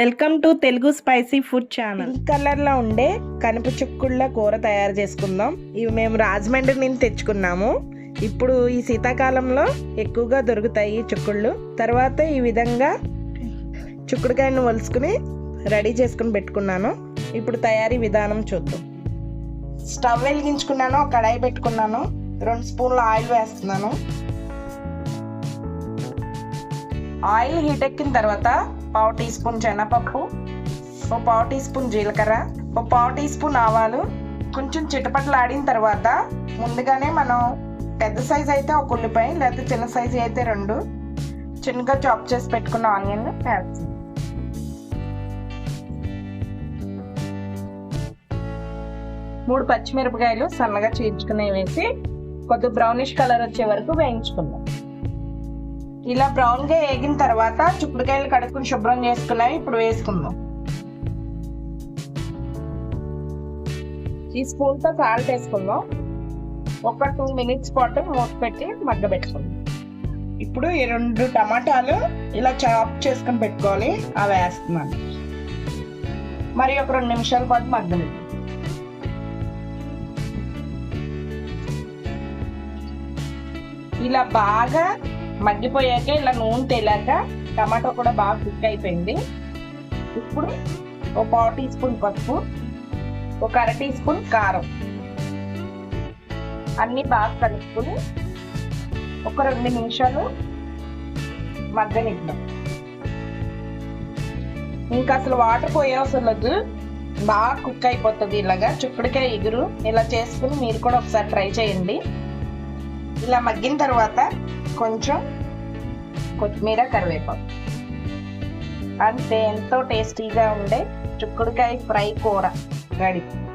Welcome to Telugu spicy food channel. Pink కలర్లో ఉండే కనుపు చుక్కుళ్ళ కూర తయారు చేసుకుందాం. ఇవి మేము రాజమండ్రి నుంచి తెచ్చుకున్నాము. ఇప్పుడు ఈ శీతాకాలంలో ఎక్కువగా దొరుకుతాయి చుక్కుళ్ళు. తర్వాత ఈ విధంగా చుక్కుడుకాయను వలుసుకుని రెడీ చేసుకుని పెట్టుకున్నాను. ఇప్పుడు తయారీ విధానం చూద్దాం. స్టవ్ వెలిగించుకున్నాను కడాయి పెట్టుకున్నాను రెండు స్పూన్ల ఆయిల్ వేస్తున్నాను. ఆయిల్ హీట్ ఎక్కిన తర్వాత పావు టీ స్పూన్ శనగపప్పు ఓ పావు టీ స్పూన్ జీలకర్ర ఓ పావు టీ స్పూన్ ఆవాలు. కొంచెం చిటపట్లు ఆడిన తర్వాత ముందుగానే మనం పెద్ద సైజ్ అయితే ఒక ఉల్లిపాయ లేకపోతే చిన్న సైజు అయితే రెండు. చిన్నగా చాప్ చేసి పెట్టుకున్న ఆనియన్ వేస్తాం. మూడు పచ్చిమిరపకాయలు సన్నగా చీల్చుకునే వేసి కొద్దిగా బ్రౌనిష్ కలర్ వచ్చే వరకు వేయించుకుందాం. ఇలా బ్రౌన్గా వేగిన తర్వాత చుక్కుడుకాయలు కడుక్కుని శుభ్రం చేసుకున్నవి ఇప్పుడు వేసుకుందాం. ఈ స్పూన్తో సాల్ట్ వేసుకుందాం. ఒక టూ మినిట్స్ పాటు మూత పెట్టి మగ్గ పెట్టుకుందాం. ఇప్పుడు ఈ రెండు టమాటాలు ఇలా చాప్ చేసుకుని పెట్టుకోవాలి. అవి వేస్తున్నాను. మరి ఒక రెండు నిమిషాల పాటు మగ్గ ఇలా బాగా మగ్గిపోయాక ఇలా నూనె తేలాక టమాటో కూడా బాగా కుక్ అయిపోయింది. ఇప్పుడు ఒక పావు టీ స్పూన్ పసుపు ఒక అర టీ స్పూన్ కారం. అన్నీ బాగా కలుపుకుని ఒక రెండు నిమిషాలు మగ్గనిద్దాం. ఇంకా అసలు వాటర్ పోయే లేదు. బాగా కుక్ అయిపోతుంది ఇలాగా. చుక్కుడికాయ ఎగురు. ఇలా చేసుకుని మీరు కూడా ఒకసారి ట్రై చేయండి. ఇలా మగ్గిన తర్వాత కొంచెం కొత్తిమీర కరివేపాకు. అంతే ఎంతో టేస్టీగా ఉండే చుక్కుడుకాయ ఫ్రై కూర. గడిపి.